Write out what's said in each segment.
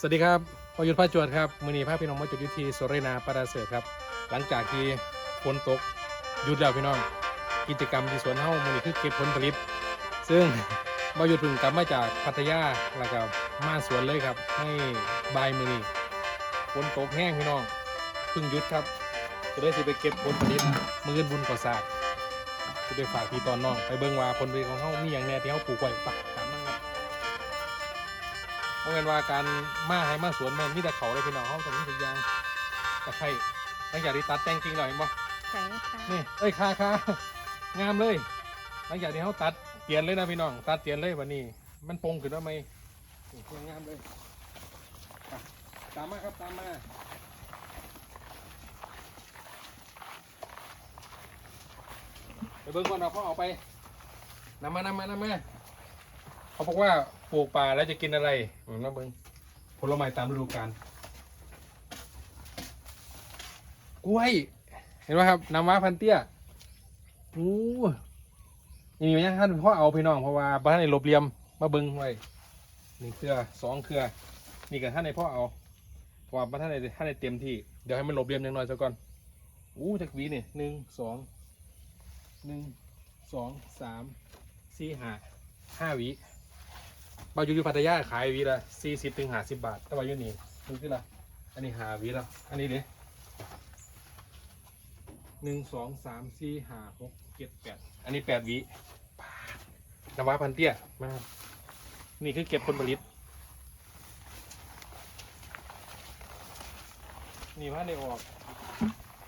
สวัสดีครับพยุทธพระจวดครับมือนีพาพี่น้องมาจุดยุทีสเรนาปราเสริฐครับ หลังจากที่ฝนตกหยุดแล้วพี่น้อง กิจกรรมที่สวนเฮ้ามือนีคือเก็บผลผลิต ซึ่งมาหยุดพึ่งกลับมาจากพัทยาแล้วก็มาสวนเลยครับ ให้บายมือนีฝนตกแห้งพี่น้องพึ่งหยุดครับจะได้สิไปเก็บผลผลิตมืออนบุญก่อสร้ากจะไปฝากพี่ตอนน้องไปเบิ่งว่าผลผลิตของเฮามีอย่างแน่ที่เฮาปลูกไว้ปะ รับเพราะงั้นว่าการมาให้มาสวนมันมีแต่เขาเลยพี่น้องเขาตรงนี้ทุกอย่างตะไคร้หลังจากที่ตัดแต่งกิ่งหน่อยเห็นบ่ใส่ค่ะนี่เอ้ยคาคางามเลยหลังจากที่เขาตัดเตียนเลยนะพี่น้อง ตัดเตียนเลยวันนี้ มันปงขึ้นว่าไหมนี่ยังงามเลยอะตามมาครับตามมาไปเบิ่งก่อนเราพ่อเอาไปนำมานำมานำมาเขาบอกว่า ปลูกป่าแล้วจะกินอะไรอืมน้ำเบิงผลไม้ตามฤดูกาลกล้วย เห็นไหมครับน้ำว้าพันเตี้ยโอ้ยนี่ยังท่านพ่อเอาพี่น้องเพราะว่าบ้านในลบเลี่ยมมาเบิงไว้หนี่งเครือสองเครือ นี่กับท่านในพ่อเอาเพราะว่าบ้านท่านในท่านในเต็มที่เดี๋ยวให้มันหลบเลี่ยมย่างน้อยซะก่อนอู้จากวีนี่หนึ่งสองหนึ่งสองสามสี่ห้าห้าวี บาอยู่อยู่พัทยาขายวีละสี่สิบถึงห้าสิบบาทแต่ว่าอยู่นี่นี่คือละอันนี้หาวีแล้วอันนี้เด้หนึ่งสองสามสี่ห้าหกเจ็ดแปดอันนี้แปดวิปาดนวาพันเตี้ยมากนี่คือเก็บผลผลิต นี่พันได้ออก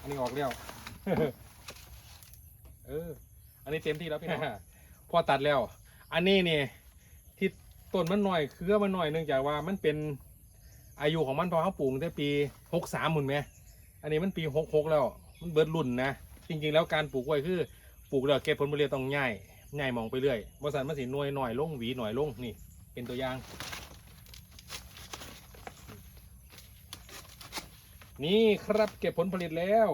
อันนี้ออกแล้วเออ อันนี้เต็มที่แล้วพี่น้องพอตัดแล้ว อันนี้นี่ที่ ต้นมันหน่อยเครือมันหน่อยเนื่องจากว่ามันเป็นอายุของมันพอเขาปลูกตั้งแต่ปีหกสามหมุนไหมอันนี้มันปีหกหกแล้ว มันเบิดรุ่นนะ จริงๆ แล้วการปลูกกล้วยคือปลูกแล้วเก็บผลผลิตต้องง่ายง่ายมองไปเรื่อยบริษัทมันสิหน่วยหน่อยลงหวีหน่อยลงนี่ เป็นตัวอย่าง นี่ครับเก็บผลผลิตแล้ว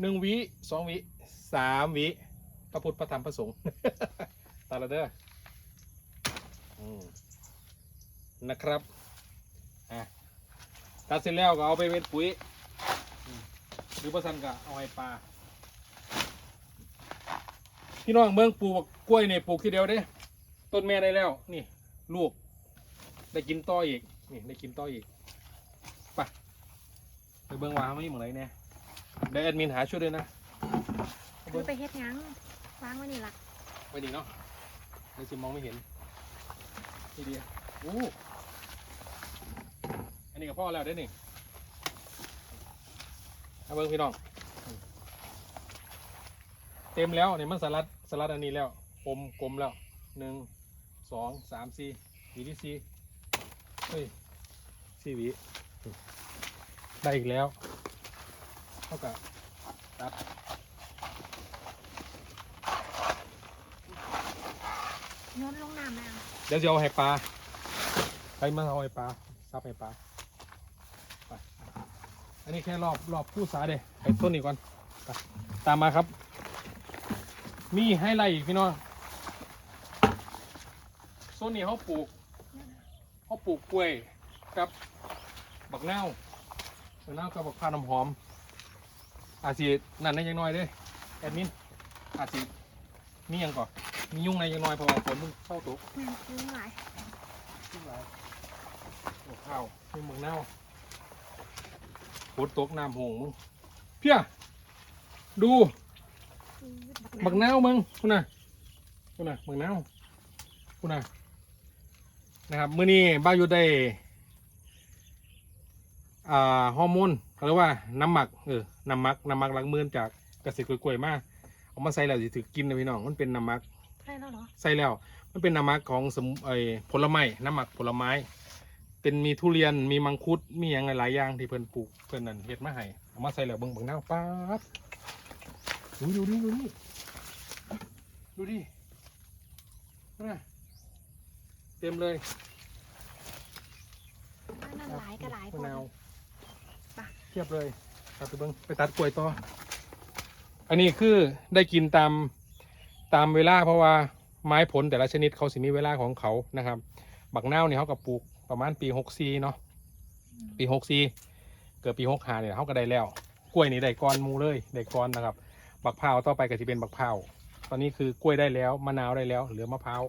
หนึ่งวิสองวิสามวิพระพุทธพระธรรมพระสงฆ์ตาละเด้ออืม นะครับอะตัดเสร็จแล้วก็เอาไปเป็นปุ๋ย หรือประสันกะเอาไอ้ปลาพี่น้องเมืองปลูกกล้วยเนี่ยปลูกทีเดียวเด้ต้นแม่ได้แล้วนี่ ลูก ได้กินต่ออีกนี่ได้กินต่ออีกไปไปเบิ้งว่าไม่เหมือนไรเนี่ยได้แอดมินหาช่วยด้วยนะคือไปเฮ็ดหยังวางไว้นี่ล่ะไปดีเนาะในสิมองไม่เห็นนี่ดีอู้ อันนี้กับพ่อแล้วได้อนี่เอาเบิ้งพี่น้อง เต็มแล้วเนี่ยมันสลัดสลัดอันนี้แล้วกลมกลมแล้วหนึ่งสองสามสี่หวีที่สี่เฮ้ยสี่หวีได้อีกแล้ว เท่ากับตัดโยนลงน้ำแล้วเดี๋ยวจะเอาให้ปลาไปมาเอาให้ปลาซับให้ปลาไป อันนี้แค่รอบรอบผู้สาเด้ไปต้นนี้ก่อนไปตามมาครับ มีให้ไรอีกพี่น้องโซนนี้เขาปลูกเขาปลูกกล้วยกับบักนาวบักนาวกับบักพร้าวน้ำหอม อาจสินั่นได้ยังน้อยเด้แอดมินอาจสิมีหยังก่อนมียุ่งในยังน้อยเพราะว่าฝนมันเข้าตกแม่นยุงหลายขึ้นมาโอ้ข้าวมีหมึงเน่า ฝนตกน้ำหงมึงเพี้ยดูบักเน่ามึงคุณน่ะคุณน่ะบักเน่าคุณน่ะนะครับมื้อนี้บ้าอยู่ได้อ่าฮอร์โมนเขาเรียกว่าน้ำหมักเออน้ำหมักน้ำหมักหลังมือจากเกษตรกล้วยๆมาเอามาใส่แล้วสิถือกินนะพี่น้องมันเป็นน้ำหมักใช่แล้วเหรอใส่แล้ว มันเป็นน้ำหมักของสมไอผลไม้น้ำหมักผลไม้ เป็นมีทุเรียนมีมังคุดมีอย่างหลายๆอย่างที่เพิ่นปลูกเพิ่นนั่นเฮ็ดมาให้เอามาใส่แล้วเบิ่งเบิ่งหน้าป๊าดดูดูดิดูดิดูดินะเต็มเลยอันนั่นหลายก็หลายมะคนนาวไปเทียบเลยครับไปเบิ่งไปตัดกล้วยต่อ อันนี้คือได้กินตามตามเวลาเพราะว่าไม้ผลแต่ละชนิดเขาสิมีเวลาของเขานะครับ บักนาวเนี่ยเขากับปลูก ประมาณปีหกซีเนาะปีหกสี่เกิดปีหกห้าเนี่ยเขาก็ได้แล้ว กล้วยนี่ได้ก้อนหมูเลยได้ก้อนนะครับ บักพร้าวต่อไปก็จะเป็นบักพร้าวตอนนี้คือกล้วยได้แล้วมะนาวได้แล้ว เหลือมะพร้าว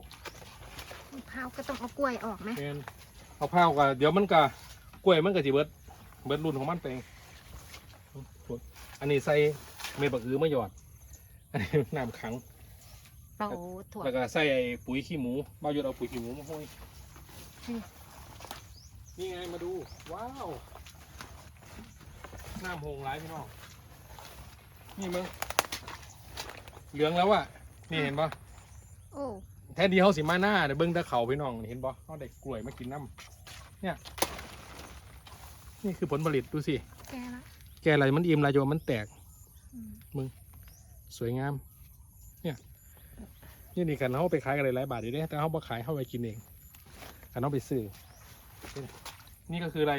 มะพร้าวก็ต้องเอากล้วยออกไหมเอ็นมะพร้าวก็เดี๋ยวมันก็กล้วยมันก็สิเบิดเบิดรุ่นของมันไปเองอันนี้ใส่เม็ดบักอือมาหยอดอันนี้น้ำขังเป่าถั่วแล้วก็ใส่ไอ้ปุ๋ยขี้หมูบ้าวหยดเอาปุ๋ยขี้หมูมาห้อยอืม นี่ไงมาดู ว้าวน้ำโหงร้ายพี่น้อง นี่มึง เหลืองแล้วอะนี่เห็นปะโอ้แทนที่เขาสิมาหน้าเดี๋ยวเบิ้งแตะเขาพี่น้องเห็นปะเขาได้กล้วยมากินน้ำเนี่ย นี่คือผลผลิตดูสิ แกละแกอะไรมันอิ่มลายโยมันแตก อืมสวยงาม เนี่ย นี่นี่กันเขาไปขายกันหลายๆบาทอยู่เนี่ยแต่เขาไปขายเขาไปกินเองกันเขาไปซื้อ นี่ก็คืออะไร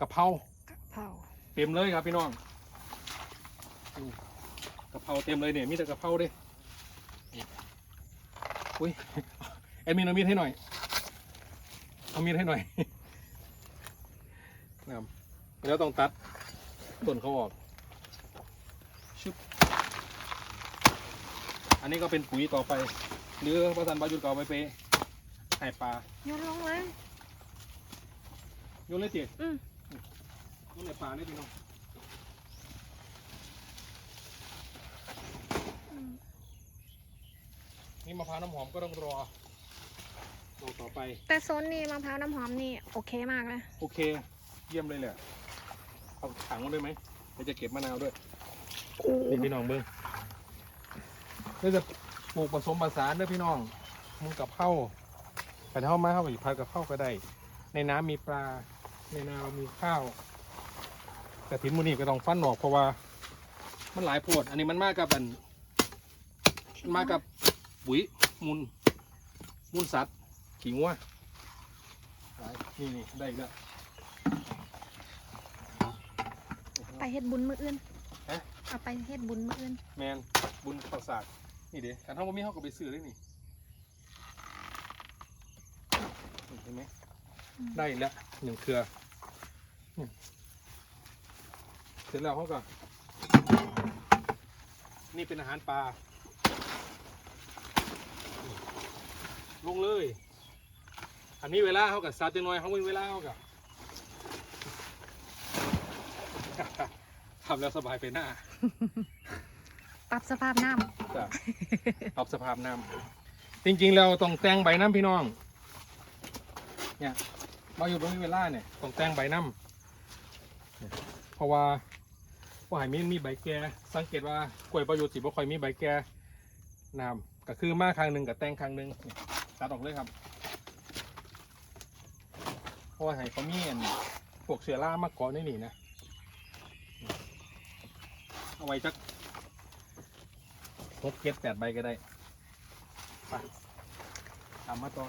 กะเพรากะเพราเต็มเลยครับพี่น้องอืมกะเพราเต็มเลยเนี่ยมีแต่กะเพราเด้อุ้ยแอดมินเอามีดให้หน่อยเอามีดให้หน่อยนะครับแล้วต้องตัดต้นเขาออกชึบอันนี้ก็เป็นปุ๋ยต่อไป หรือประสันบายุนเก่าไปไปให้ปลาโยนลงเลย โยนเลยจีอืมโยนในปลาเลยพี่น้องอืมนี่มะพร้าวน้ำหอมก็ต้องรอรอต่อไป แต่โซนนี้มะพร้าวน้ำหอมนี่โอเคมากเลย โอเค เยี่ยมเลยแหละเอาถังมาด้วยไหมเดี๋ยวจะเก็บมะนาวด้วยนี่พี่น้องเบิ้งเราจะปลูกผสมผสานเด้อพี่น้องมึงกับเข้าแต่ถ้ามาเข้าไปพัดกับเข้าก็ได้ ในน้ำมีปลา ในนาเรามีข้าวแต่ถินมูนี่ก็ต้องฟันออกเพราะว่า มันหลายโพด อันนี้มันมากับอันมันมากับปุ๋ยมูลมูลสัตว์ขิงวัวหลายนี่นี่ได้อีกแล้วไปเฮ็ดบุญมื้ออื่นฮะเอาไปเฮ็ดบุญมื้ออื่นแมนบุญประสาทนี่เด้การทำบ่มีเขาก็ไปซื้อได้นี่เห็นไหมอืม ได้อีกแล้วหนึ่งเครือเนี่ยเสร็จแล้วเขาก็นี่เป็นอาหารปลาลงเลย อันนี้เวลาเขากับซาจังน้อยเขาไม่เวลาเขากับทำแล้วสบายไปหน้า ปรับสภาพน้จ้ะปรับสภาพน้ำจริงๆเราต้องแต่งใบน้ำพี่น้อง เนี่ย มาอยู่ตรงนี้เวลาเนี่ยต้องแต่งใบน้ำเพราะว่าว่าให้มีมีใบแก่สังเกตว่ากล้วยประโยชน์สิบ่ค่อยมีใบแก่น้ำก็คือมาครั้งหนึ่งกับแต่งครั้งหนึ่งตัดออกเลยครับเพราะว่าให้เขามีนพวกเชื้อรามาเกาะในนี่นะเอาไว้จักหกเจ็ดแปดใบก็ได้ไปทำมาต่อ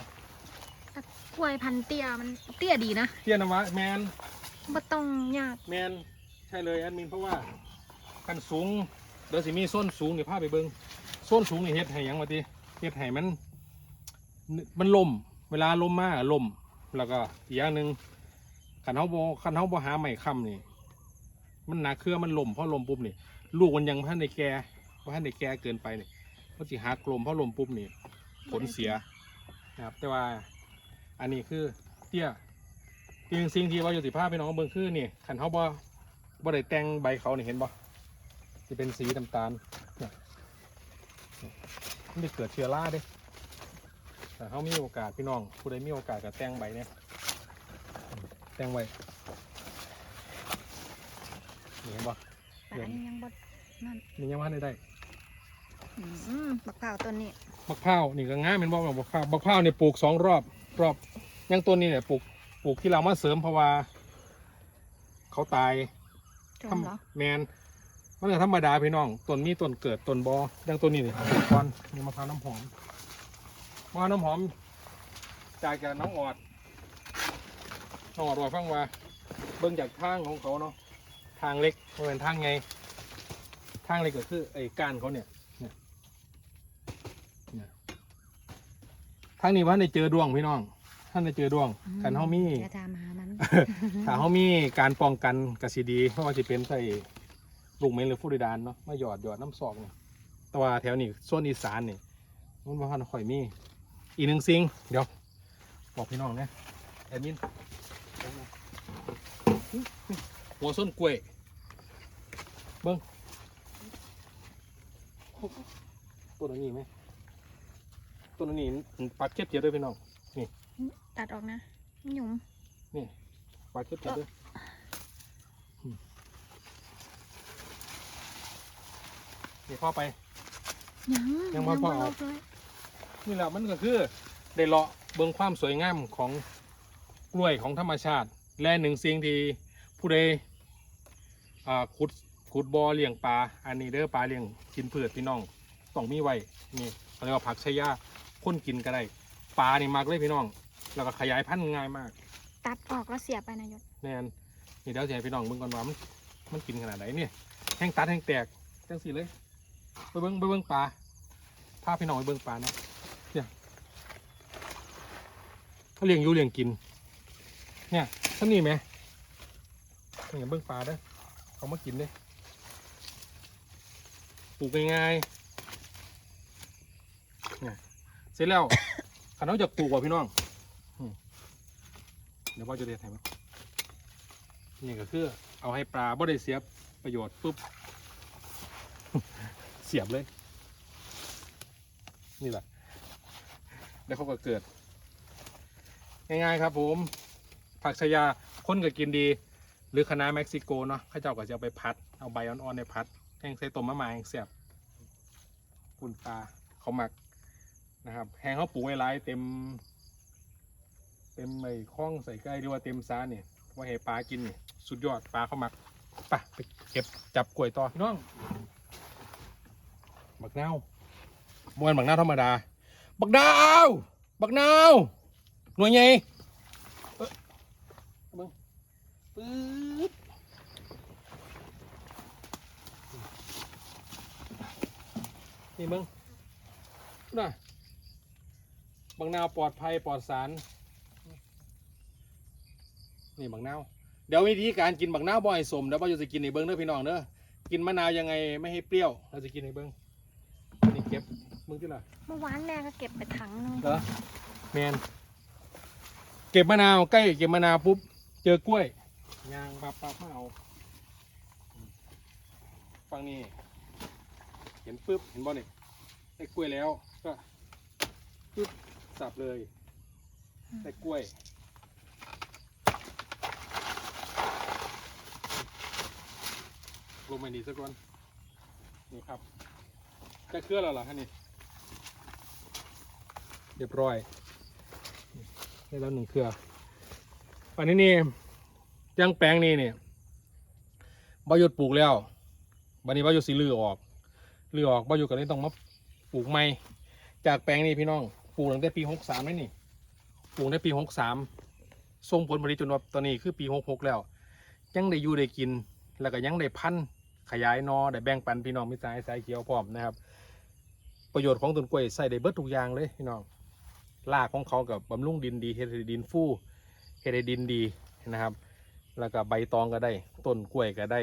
กล้วยพันธุ์เตี้ยมันเตี้ยดีนะเทียนวะแมนบ่ต้องยากแมนใช่เลยแอดมินเพราะว่ากันสูงเดี๋ยวสิมีส้นสูงนี่พาไปเบิงส้นสูงนี่เฮ็ดให้หยังมาติเฮ็ดให้มัน มันลมเวลาลมมาลมแล้วก็อีกอย่างหนึ่งขันเฮาบ่ขันเฮาบ่หาไม้ค้ำนี่ มันหนาเครือมันลมเพราะลมปุ๊บนี่ลูกมันยังพันในแก่พันในแก่เกินไปนี่มันสิหักลมเพราะลมปุ๊บนี่ผลเสียนะครับแต่ว่า อันนี้คือเตี้ยจริงสิ่งที่ว่าอยู่สิภาพพี่น้องเบิ่งคือนี่ขันเขาบ่บ่ได้แต่งใบเขานี่เห็นบ่จะเป็นสีน้ำตาลเนี่ยมันจะเกิดเชื้อราเด้แต่เขามีโอกาสพี่น้อง ผู้ใดมีโอกาสก็แต่งใบเนี่ยแต่งไว้นี่เห็นบ่แต่อันนี้ยังบ่นั่นนี่ยังว่าได้ได้อืมบักเผาวต้นนี้มะพร้าวนี่ก็ง่ายเป็นบอกมะพร้าวมะพร้าวเนี่ยปลูกสองรอบ รอบอยังต้นนี้เนี่ยปลูกปลูกที่เรามาเสริมเพราะว่าเขาตายจมเหรอแมนมันก็ธรรมดาพี่น้องต้นมีต้นเกิดต้นบออยังต้นนี้นี่ปลูกก่อนนี่มะพร้าวน้ำหอมมะพร้าวน้ำหอมจากจากน้องออดน้องออดว่าฟังว่า เบิ่งจากทางของเขาเนาะทางเล็กบ่เป็นทางไง ทางเล็กก็คือไอ้ก้านเขาเนี่ย เนี่ยเนี่ย ทางนี้ว่าในเจอดวงพี่น้องทท่านได้เจอดวงกันเฮามีอย่าตามหามันถ้าเขามีการป้องกันกสิดีเพราะว่าจะเป็นใส่ลูกเมนหรือฟลูริดานเนาะมาหยอดหยอดน้ำซอกเนี่ยแต่ว่าแถวนี้โซนอีสานนี่มันบ่ทันค่อยมี อีกหนึ่งสิ่งเดี๋ยวบอกพี่น้องนะแอดมินหัวส้นกล้วยเบิ้งต้นอันนี้ไหม ต้นอันนี้ปัดเก็บเจ็บด้วยพี่น้องตัดออกนะหยุ่มนี่ปลาเก็บเก็บด้วยอืมนี่พ่อไป ยังยังบ่พอบ่เอาลบเลยนี่แหละมันก็คือได้เลาะเบิ่งความสวยงามของกล้วยของธรรมชาติ และหนึ่งสิ่งที่ผู้ใดอ่าขุดขุดบ่อเลี้ยงปลาอันนี้เด้อปลาเลี้ยงกินพืชพี่น้องต้องมีไว้นี่เขาเรียกว่าผักชายา คนกินก็ได้ปลานี่มากเลยพี่น้อง แล้วก็ขยายพันธุ์ง่ายมากตัดออกแล้วเสียบไปนายศแน่นนี่เดี๋ยวจะให้พี่น้องเบิ่งก่อนว่ามันมันกินขนาดไหนเนี่ยแห้งตัดแห้งแตกจังสิเลยไปเบิ่งไปเบิ่งปลาพาพี่น้องไปเบิ่งปลาเนาะเนี่ยเขาเลี้ยงอยู่เลี้ยงกิน เนี่ยท่านนี่ไหมนี่เบิ่งปลาเด้อเขามากินเด้อปลูกง่ายๆเนี่ย เสร็จแล้วขันเขาจะปลูกว่ะพี่น้องอืมเดี๋ยวพ่อจะเรียนให้มั้นี่ก็คือ เอาให้ปลาบ่ได้เสียประโยชน์ปุ๊บ เสียบเลย นี่แหละ แล้วเขาก็เกิด ง่ายๆครับผม ผักชายาคนก็กินดี หรือคณะน้าเม็กซิโกเนาะเข้าเจ้าก็จะเอาไปพัด เอาใบอ่อนๆในพัดแห้งใส่ต้มมะม่าแห้งเสียบ ปุ่นปลาเขาหมัก นะครับแห้งเขาปลูกไว้หลายเต็ม เต็มไอ้คล้องใส่ใกล้หรือว่าเต็มซาเนี่ยว่าให้ปลากินเนี่ยสุดยอดปลาเข้ามักไปไปเก็บจับกล้วยต่อพี่น้องบักนาวมวนบักนาวธรรมดา บักนาวบักนาวหน่วยไงเอ้ยมึงปึ๊บนี่มึงน่ะ บักนาวปลอดภัยปลอดสาร นี่บักนาวเดี๋ยววิธีการกินบักนาวบ่อยสมเดี๋ยวเราจะกินในเบิ้งเด้อพี่น้องเด้อกินมะนาวยังไงไม่ให้เปรี้ยว เราจะกินในเบิ้งนี่เก็บมึงที่ละเมื่อวานแม่ก็เก็บไปถังนึงเหรอแมนเก็บมะนาวใกล้เก็บมะนาวปุ๊บเจอกล้วยยางปับปับมาเอาฟังนี่เห็นปุ๊บเห็นบ่เนี่ยได้กล้วยแล้วก็ปุ๊บ สับเลยได้กล้วย ลงไปดีสักก่อนนี่ครับจะเคลื่อนแล้วเหรอฮะนี่เรียบร้อยได้แล้วหนึ่งเครืออันนี้นี่ยังแปลงนี่เนี่ยบายุดปลูกแล้วบันนี้บายุดสีลือออกลือออกบายุดก็เลยต้องมาปลูกใหม่จากแปลงนี้พี่น้อง ปลูกตั้งแต่ปีหกสามนี่ปลูกในปีหกสามส่งผลผลิตจนว่าตอนนี้คือปีหกหกแล้ว ยังได้อยู่ได้กิน แล้วก็ยังได้พันธุ์ขยายนอได้แบ่งปันพี่น้องมิตรสายสายเขียวพร้อมนะครับ ประโยชน์ของต้นกล้วยใส่ได้เบิดทุกอย่างเลยพี่น้องรากของเขากับบำรุงดินดีเฮดดินฟูเฮดดินดีนะครับ แล้วก็ใบตองก็ได้ ต้นกล้วยก็ได้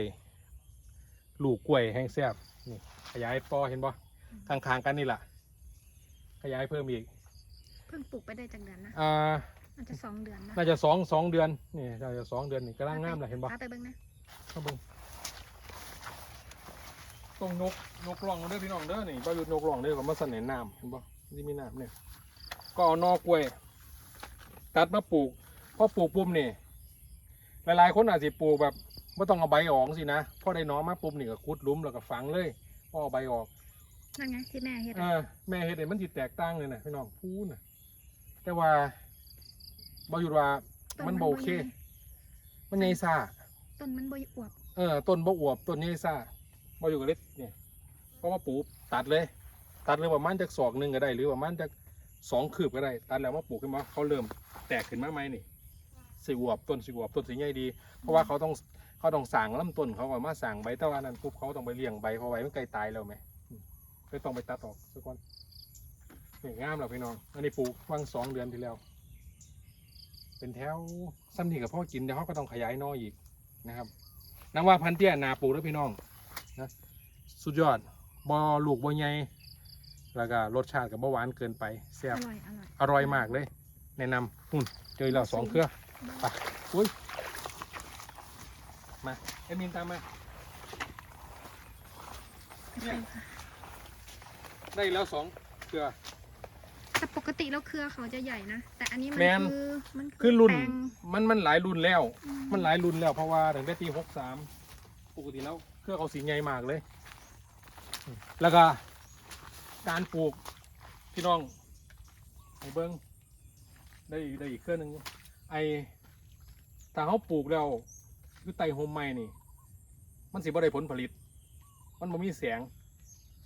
ลูกกล้วยแห้งแซ่บนี่ขยายปอเห็นบ่ข้างๆกันนี่แหละขยายเพิ่มอีก พิ่งปลูกไปได้จากเดือนนะอ่าน่าจะสองเดือนนะน่าจะสองสองเดือนนี่น่าจะสองเดือนนี่กำลังงามเลยเห็นบ่พาไปเบิ่งนะข้างบนตรงนกนกร่องเด้อพี่น้องเด้อนี่บ้ายุดนกร่องเด้อก็มาเสนอน้ำเห็นปะนี่มีน้ำเนี่ยก็เอานอกกล้วย ตัดมาปลูกพอปลูกปุ๊บนี่หลายๆคนอาจจะปลูกแบบไม่ต้องเอาใบออกสินะพอได้หน้อมาปุ๊บนี่ก็ขุดหลุมแล้วก็ฝังเลยพอเอาใบออกนั่นไงที่แม่เฮ็ดเออะอแม่เฮ็ดเองมันจิแตกต่างเลยนะพี่น้องพูนนะ แต่ว่าบ้ายุดว่าต้มันบ่โอเคใหญ่มันใหญ่ซ่าต้นมันบ่อวบเออต้นบกอวบต้นนี้ซ่าบอยู่กับเล็ดเนี่ยเพราะว่าปลูกตัดเลย ตัดเลยประมาณจากศอกหนึ่งก็ได้ หรือประมาณจากสองคืบก็ได้ ตัดแล้วมาปลูกขึ้นมาเขาเริ่มแตกขึ้นมาไหมนี่สีอวบต้นสีอวบต้นสีใหญ่ดี เพราะว่าเขาต้องเขาต้องสั่งลำต้นเขาก่อนมาสั่งใบแต่ว่านั้นปุ๊บเขาต้องไปเลี้ยงใบเพราะใบมันใกล้ตายแล้วไหมอืมเลยต้องไปตัดออกสักก่อน นี่งามแล้วพี่น้อง อันนี้ปลูกว่างสองเดือนที่แล้ว เป็นแถวซ้ำนี่กับพ่อกินเดี๋ยวเขาก็ต้องขยายหนออีกนะครับน้ำว่าพันเตี้ยนาปลูกแล้วพี่น้องนะสุดยอดบอลูกบอใหญ่แล้วก็รสชาติกับบ่หวานเกินไปแซ่อบร่อยอร่อยอร่อยมากเลย แนะนำหุ่นเจอแล้วสองเครือไปอุ้ยมาเอ็มมินตามมาเนี่ยได้แล้วสองเครือแต่ปกติแล้วเครือเขาจะใหญ่นะ แต่อันนี้มันแมนคือมันคือรุ่นแปลงมันมันหลายรุ่นแล้ว อืมันหลายรุ่นแล้วเพราะว่าตั้งแต่ปีหกสามปกติแล้วเครือเขาสีใหญ่มากเลย แล้วก็ การปลูกพี่น้องไอ้เบิ้งได้อีกได้อีกเครือหนึ่งไอ้ถ้าเขาปลูกแล้วคือไต่โฮมใหม่นี่ มันสิบ่ได้ผลผลิต มันบ่มีแสง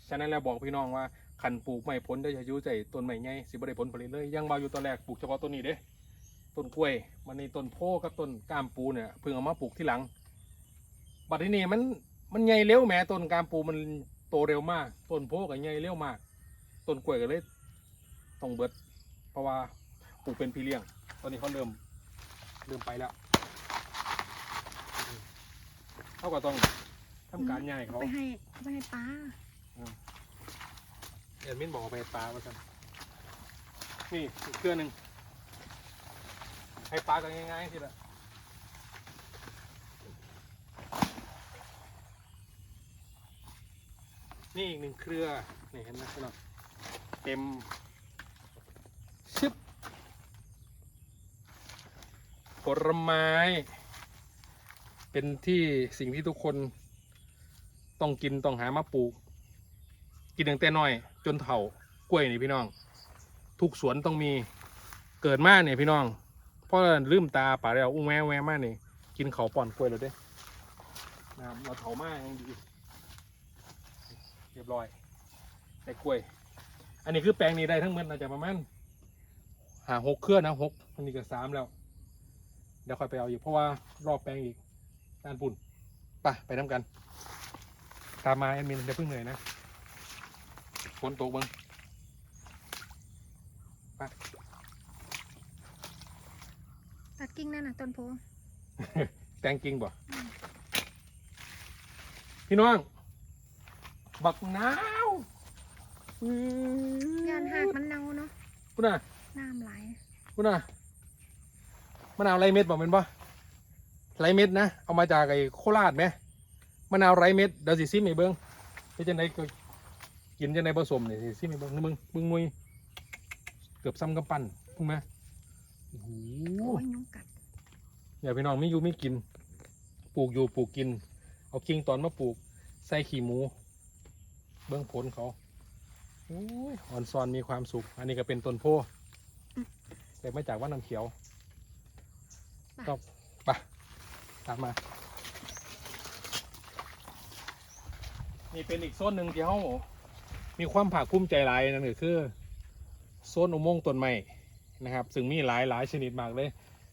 ฉะนั้นแล้วบอกพี่น้องว่า ขันปลูกไม่ผลได้จะยุ่ใจต้นใหม่ใหญ่สิบได้ผลผลิตเลยยังเบาอยู่ตอนแรกปลูกเฉพาะต้นนี้เด้ต้นกล้วย มันในต้นโพกับต้นกามปูเนี่ยเพิ่งเอามาปลูกที่หลัง บัดนี้นี่มันมันใหญ่เร็วแหมต้นกามปูมันโตเร็วมาก ต้นโพก็ใหญ่เร็วมาก ต้นกล้วยก็เลยต้องเบิด เพราะว่าปลูกเป็นพี่เลี้ยง ตอนนี้เขาเริ่มเริ่มไปแล้วเขาก็ต้องทำการใหญ่เขาไปให้ไปให้ป้า เอ็ดมินบอกไปปลาว่าสันนี่อีกเครื่องหนึ่งให้ปลากันง่ายๆทีละนี่อีกหนึ่งเครือนี่เห็นไหมพี่น้องเต็มชึบผลไม้ เป็นที่สิ่งที่ทุกคน ต้องกินต้องหามาปลูก กินตั้งแต่น้อย จนเฒ่ากล้วยนี่พี่น้อง ทุกสวนต้องมีเกิดมาเนี่ยพี่น้องเพราะลืมตาป่าแล้วอุ้งแววแววมากนี่กินเขาป่อนกล้วยแล้วเด้นะเราเถามากยังดีเรียบร้อยได้กล้วย อันนี้คือแปลงนี้ได้ทั้งหมดน่าจะประมาณหาหกเครื่อนะหกอันนี้ก็สามแล้ว เดี๋ยวค่อยไปเอาอีกเพราะว่ารอบแปลงอีกด้านปุ่นไปไปน้ำกัน ตามมาแอดมินเดี๋ยวเพิ่งเหนื่อยนะ ฝนตกเบ้งไปตัดกิ่งนั่นน่ะต้นโพแตงกิงบ่พี่น้อง บักหนาวอื้อยานหักมันเน่าเนาะคุณน่ะน้ำไหลคุณน่ะมะนาวไรเม็ดบอกเป็นปะไรเม็ดนะ เอามาจากไอ้โคราชไหมมะนาวไรเม็ดเดี๋ยวสิซิมไอ้เบิ้งเป็นจังได ก็กินจังไดผสมนี่สิซิมไอ้เบิ้งนี่มึงมึงมุยเกือบซ้ำกำปั้นพุ่งไหมโอ้โหโอ้ยยุงกัดอย่าพี่น้องไม่อยู่ไม่กิน ปลูกอยู่ปลูกกิน เอากิ่งตอนมาปลูก ใส่ขี้หมู เบื้องผลเขาโอ้ยอ่อนซอนมีความสุข อันนี้ก็เป็นต้นโพแต่มาจากว่านน้ำเขียวก็ไปตามมา นี่เป็นอีกโซนหนึ่งที่เขา มีความภาคภูมิใจหลายนั่นก็คือโซนอุโมงค์ต้นไม้นะครับ ซึ่งมีหลายหลายชนิดมากเลย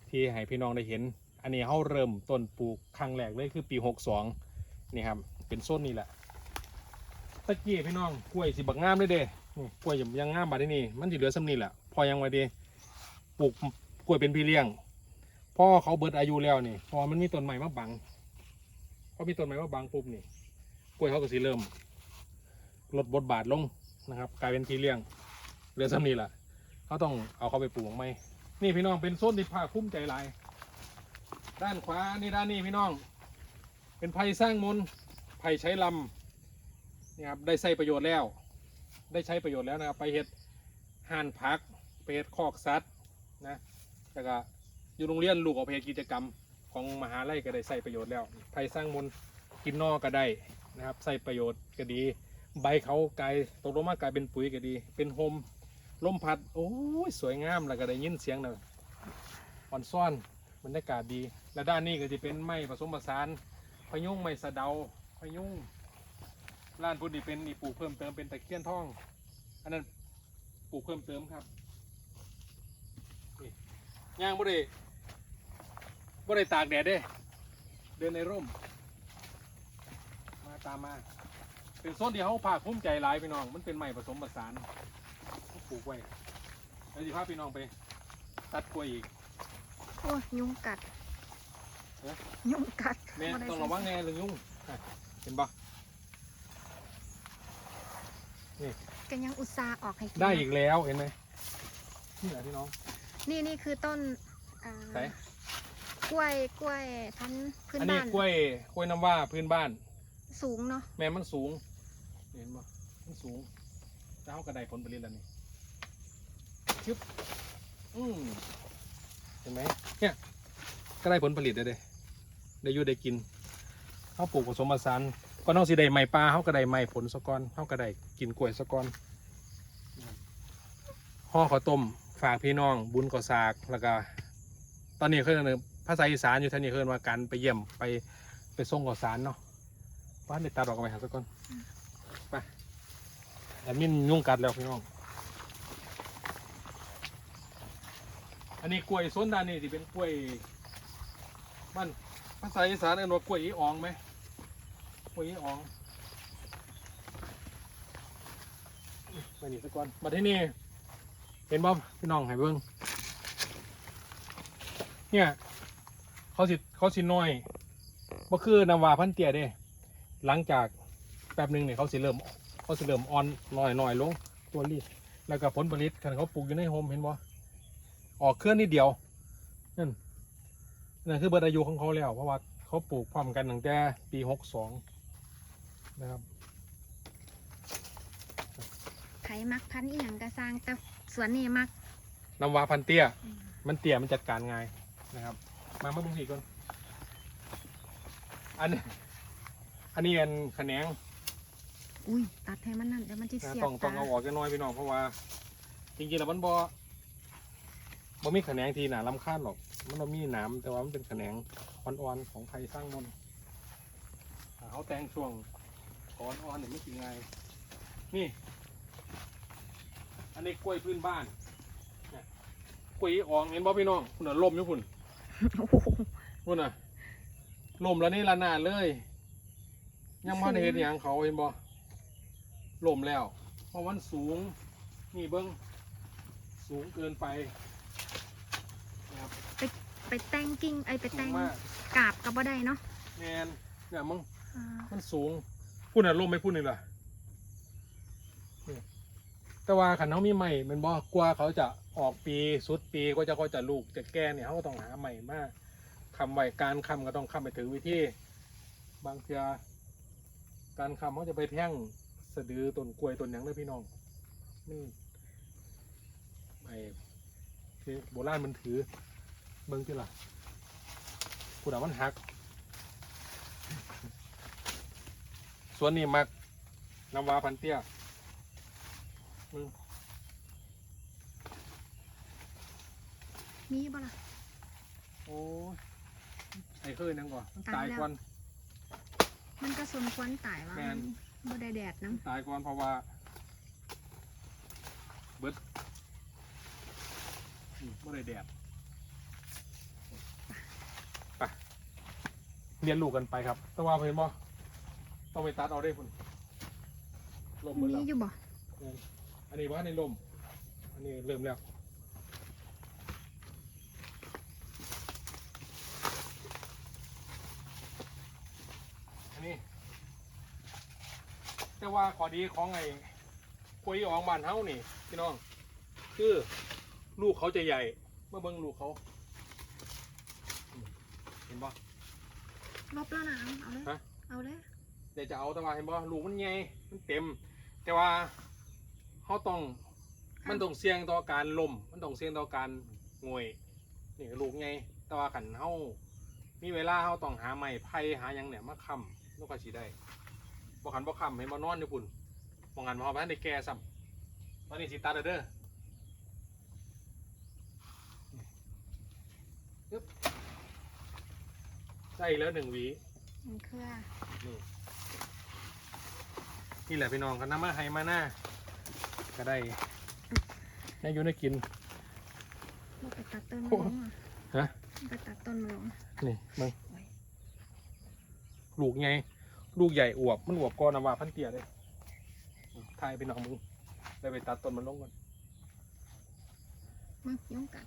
ที่ให้พี่น้องได้เห็น อันนี้เขาเริ่มต้นปลูกครั้งแรกเลยคือปี 62 นี่ครับ เป็นโซนนี้แหละตะกี้พี่น้องกล้วยสิบักงามเลยเด้กล้วยยังงามบาดนี้มันสิเหลือสำนี่แหละพอยังไว้ดีปลูกกล้วยเป็นพี่เลี้ยงพ่อเขาเบิดอายุแล้วนี่พอมันมีต้นใหม่มาบังพอมีต้นใหม่มาบังปุ๊บนี่กล้วยเขาก็สิเริ่ม ลดบทบาทลงนะครับ กลายเป็นพี่เลี้ยงเหลือสำนี่แหละเขาต้องเอาเขาไปปลูกไหมนี่พี่น้องเป็นโซนที่ภาคภูมิใจหลาย ด้านขวานี่ด้านนี้พี่น้อง เป็นไผ่สร้างมนไผ่ใช้ลำนี่ครับได้ใช้ประโยชน์แล้ว ได้ใช้ประโยชน์แล้วนะครับ ไปเห็ดห่านพักไปเห็ดคอกสัตว์นะแล้วก็อยู่โรงเรียนลูกเอาไปเห็ดกิจกรรมของมหาลัยก็ได้ใช้ประโยชน์แล้วไผ่สร้างมนกินนอกก็ได้นะครับใช้ประโยชน์ก็ดี ใบเขากลายตกลงมากลายเป็นปุ๋ยก็ดี เป็นโฮมลมพัด โอ้ย สวยงามแล้วก็ได้ยินเสียงนะอ่อนซ่อนบรรยากาศดี และด้านนี้ก็จะเป็นไม้ผสมผสานพยุงไม้สะเดาพยุงร้านพุทธนี่เป็นนี่ปลูกเพิ่มเติมเป็นตะเคียนทอง อันนั้นปลูกเพิ่มเติมครับนี่ย่างบ่ได้บ่ได้ตากแดดเด้ เดินในร่ม มาตามมา เป็นโซนที่เขาภาคภูมิใจหลายพี่น้อง มันเป็นไม้ผสมผสานปลูกไว้แล้วสิพาพี่น้องไป ตัดกล้วยอีก โอ้ยยุงกัดฮะยุงกัดแม่บ่ได้ต้องระวังแน่เรื่องยุ่งอะเห็นปะก็ยังอุตส่าห์ออกให้กินได้อีกแล้วเห็นไหมนี่แหละพี่น้อง นี่นี่คือต้นอ่าไหน กล้วยกล้วยพันธุ์พื้นอันนี้บ้านกล้วยกล้วยน้ำว่าพื้นบ้าน สูงเนาะแม่มันสูง เห็นปะมันสูงแล้วเขากระไดผลผลิตแล้วนี่ชึบอืมเห็นไหมเนี่ยก็ได้ผลผลิตได้เลยได้อยู่ได้กินเขาปลูกผสมผสานก็นอกสิได้ไม้ปลาเขาก็ได้ไม้ผลสะกอนเขาก็ได้กินกล้วยสะกอนห่อข้าวต้มฝากพี่น้อง บุญก่อสากแล้วก็ ตอนนี้คือภาษาอีสานอยู่ท่านี้คือว่าการไปเยี่ยมไปไปส่งก่อสารเนาะบ้านเด็ดตาดอกกันไปหาสะกอน ไปแอดมินยุ่งกัดแล้วพี่น้อง อันนี้กล้วยส้นด้านนี้ที่เป็นกล้วยมันภาษาอีสานเรียกว่ากล้วยอีอองไหมกล้วยอีอองไปนี่สักก่อนมาที่นี่เห็นบ่พี่น้องให้เบิ่งเนี่ยเขาสิเขาสิน้อยบ่คือนำวาพันเตียเด้ หลังจาก แป๊บหนึงเนี่ยเขาสิเริ่มเขาสิเริ่มอ่อนน้อยน้อยลงตัวรีบแล้วก็ผลผลิตคันเขาปลูกอยู่ในโฮมเห็นบ่ออกเคลื่อนนิดเดียวนั่นนั่นคือเบิดอายุของเขาแล้วเพราะว่าเขาปลูกพร้อมกันตั้งแต่ปีหกสองนะครับไถมักพันธุ์อีหยังกระสร้างแต่สวนนี่มัก น้ำวาพันเตี้ย อืม มันเตี้ยมันจัดการง่ายนะครับ มามาบุ้งสีก่อน อันนี้อันนี้อันแขนง อุ้ยตัดให้มันนั่นเดี๋ยวมันจะนะเสียบต้องต้องตาเอาออกจะน้อยพี่น้องเพราะว่า จริงๆแล้วมันบ่บ่มีแขนงทีหนาลำคาญหรอก มันบ่มีหนามแต่ว่ามันเป็นแขนงอ่อนๆของไทยสร้างมนต์ถ้าเขาแต่งช่วงอ่อนๆเนี่ยไม่กินง่ายนี่ อันนี้กล้วยพื้นบ้านเนี่ยกล้วยอ่องเห็นบ่พี่น้องคุณน่ะลมอยู่คุณ โอ้โหคุณน่ะลมแล้วนี่ละนาดเลย ยังมาในเห็นอย่างเขาเห็นบ่ ลมแล้ว เพราะมันสูงนี่เบิ้งสูงเกินไปนะครับไปแต่งกิ่งไอยไปสูแต่งงมากกาบกับบ่ได้เนาะแมนเนี่ยมึงอ่ามันสูงพูดน่ะลมไม่พูดนี่ล่ะนี่แต่ว่าขันเขามีใหม่เป็นบ่กว่าเขาจะออกปีสุดปีก็จะก็จะลูกจะแก่เนี่ยเขาก็ต้องหาใหม่มากคำไว้การคำก็ต้องคำไปถึงวิธีบางเทีการคำเขาจะไปแท่ง สะดือต้นกล้วยต้นหยังเลยพี่น้องนี่ไอ้ที่โบราณมันถือเบิ่งที่ล่ะกูด่ามันหักสวนนี้มักน้ำวาพันเตี้ยมึงมีบ่ล่ะ โอ้ยไอ้เคยนังก่อนมันตาตายยแล้วก่อน มันก็สมควรตายว่าแม่น บ่ได้แดดน้ตายก่อนเพราะว่า เบิดอืมบ่ได้แดดไปเรียนลูกกันไปครับ แต่ว่าเห็นบ่ต้องไปตัดเอาได้พุ่นลมำเบิดมีแล้วอยู่บ่อันนี้ว่าในลม อันนี้เริ่มแล้ว แต่ว่าข้อดีของไอ้กล้วยอองบ้านเฮานี่พี่น้อง คือลูกเขาจะใหญ่ เมื่อเบิ่งลูกเขาอืมเห็นปะลบแล้วนะเอาเลยฮะ เอาเลยเดี๋ยวจะเอาแต่ว่าเห็นปะลูกมันใหญ่มันเต็ม แต่ว่าเขาต้องมันต้องเสี่ยงต่อการล่มมันต้องเสี่ยงต่อการงวยนี่ลูกไงแต่ว่าขันเฮามีเวลาเฮาต้องหาไม้ไผ่หาหยังเนี่ยมาค้ำลูกก็สิได้ บ่ขันบ่ค้ำให้มานอนอยู่พุ่นบ่งันบ่เฮาบ่ทันได้แก่ซ้ำตอนนี้สิตัดแล้วเด้อปึ๊บได้อีกแล้วหนึ่งหวี มันเครือนี่นี่แหละพี่น้องกันน้ำมาไฮมาหน้าก็ได้ได้อยู่ได้กินลูกไปตัดต้นโอ้มาลงอะฮะไปตัดต้นมาลงนี่มึงลูกไง ลูกใหญ่อวบมันอวบก้อนน้ำว่าพันเตียเลยทายไปน้องมึงได้ไปตัดต้นมันลงก่อนมึงยุงกัด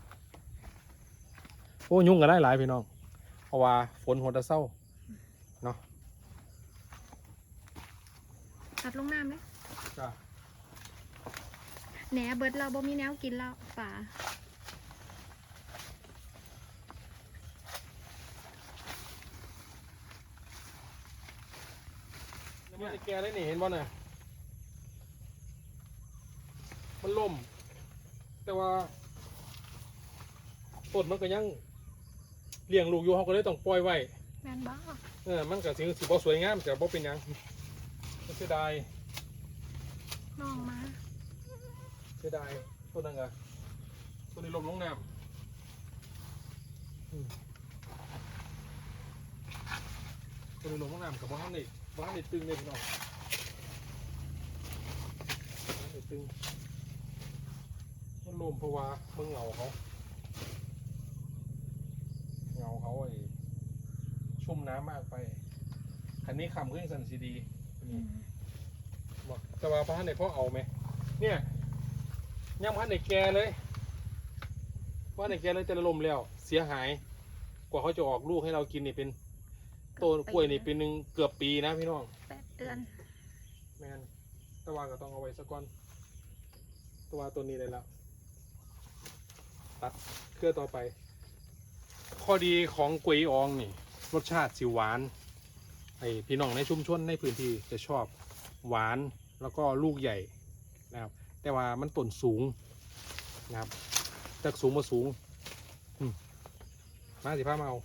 โอ้ยุ่งกันได้หลายพี่น้องเพราะว่าฝนหัวตะเศร้าตัดลงน้ำเลยจ้ะแหนเบิดเราบ่มีแนวกินแล้วป่า ยังไม่ได้แก่เลยนี่เห็นบ่น่ะมันล่ม แต่ว่าต้นมันก็ยังเลี้ยงลูกอยู่เขาก็เลยต้องปล่อยไว้แม่นบ้าเออมันก็สิสิบ่สวยงามแต่บ่เป็นหยังมันเสียดายน้องมาเสียดายต้นนั้นก็ต้นนี้ลมลงน้ำอืมต้นนี้ลมลงน้ำกับบ้านนี่ บ้านนี่ตึงเลยพี่น้องบ้านนี่ตึงมันลมเพราะว่ามึงเหงาเขาเหงาเขาไอ้ชุ่มน้ำมากไปคันนี้คำขึ้นสันซีดีอืมบอกแต่ว่าพระในพ่อเอาไหมเนี่ยยังพันในแกเลยว่าในแกเลยแต่ละลมแล้ว เสียหาย กว่าเขาจะออกลูกให้เรากินนี่เป็น ต้นกล้วยนี่เป็นหนึ่งเกือบปีนะพี่น้องแปดเดือนแมนแตะวาก็ต้องเอาไว้สักก้อนแตะวาตัวนี้เลยแล้วตัดเครือต่อไป ข้อดีของกล้วยอองนี่ รสชาติสิหวานไอพี่น้องในชุมชนในพื้นที่จะชอบหวานแล้วก็ลูกใหญ่นะครับ แต่ว่ามันต้นสูงนะครับจากสูงมาสูงอืมมาสิพามาเอา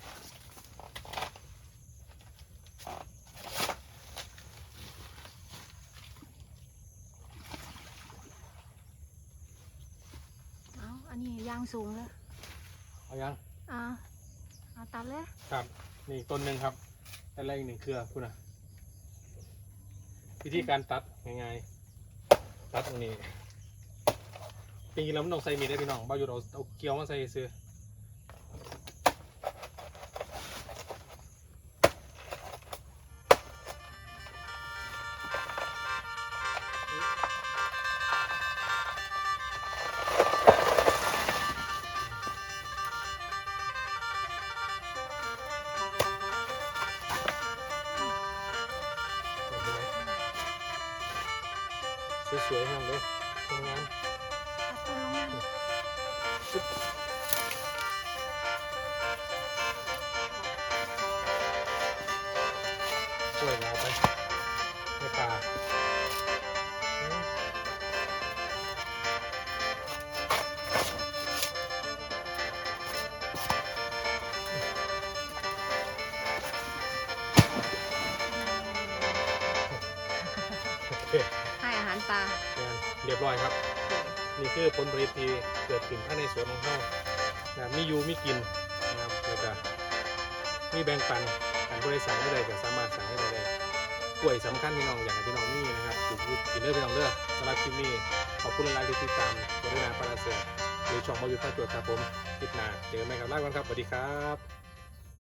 เอาอันนี้ยาง สูงเลยเอายังอ่าเอาตัดเลยครับ นี่ต้นหนึ่งครับอะไรอีกหนึ่งเครือคุณนะวิธีการตัดง่ายๆตัดตรงนี้จริงๆแล้วมันต้องใส่มีดได้พี่น้องบ้าอยู่เราเอาเกลียวมาใส่ซื้อ สวยๆงามเลยทำงานาเรียบร้อยครับ นี่คือผลผลิตที่เกิดขึ้นภายในสวนของเรานะครับมีอยู่มีกินนะครับแล้วก็มีแบ่งปันการบริษัทได้เลยก็สามารถสั่งให้ได้เลยกล้วยสำคัญพี่น้องอยากให้พี่น้องมีนะครับปลูกพืชกินเลือพี่น้องเลือสำหรับคลิปนี้ขอบคุณหลายที่ติดตามบริณาปราเสือหรือช่องมาอยู่ภาคตรวครับผมคลิปหน้าเจอกันใหม่กับลฟ์กันครับสวัสดีครับ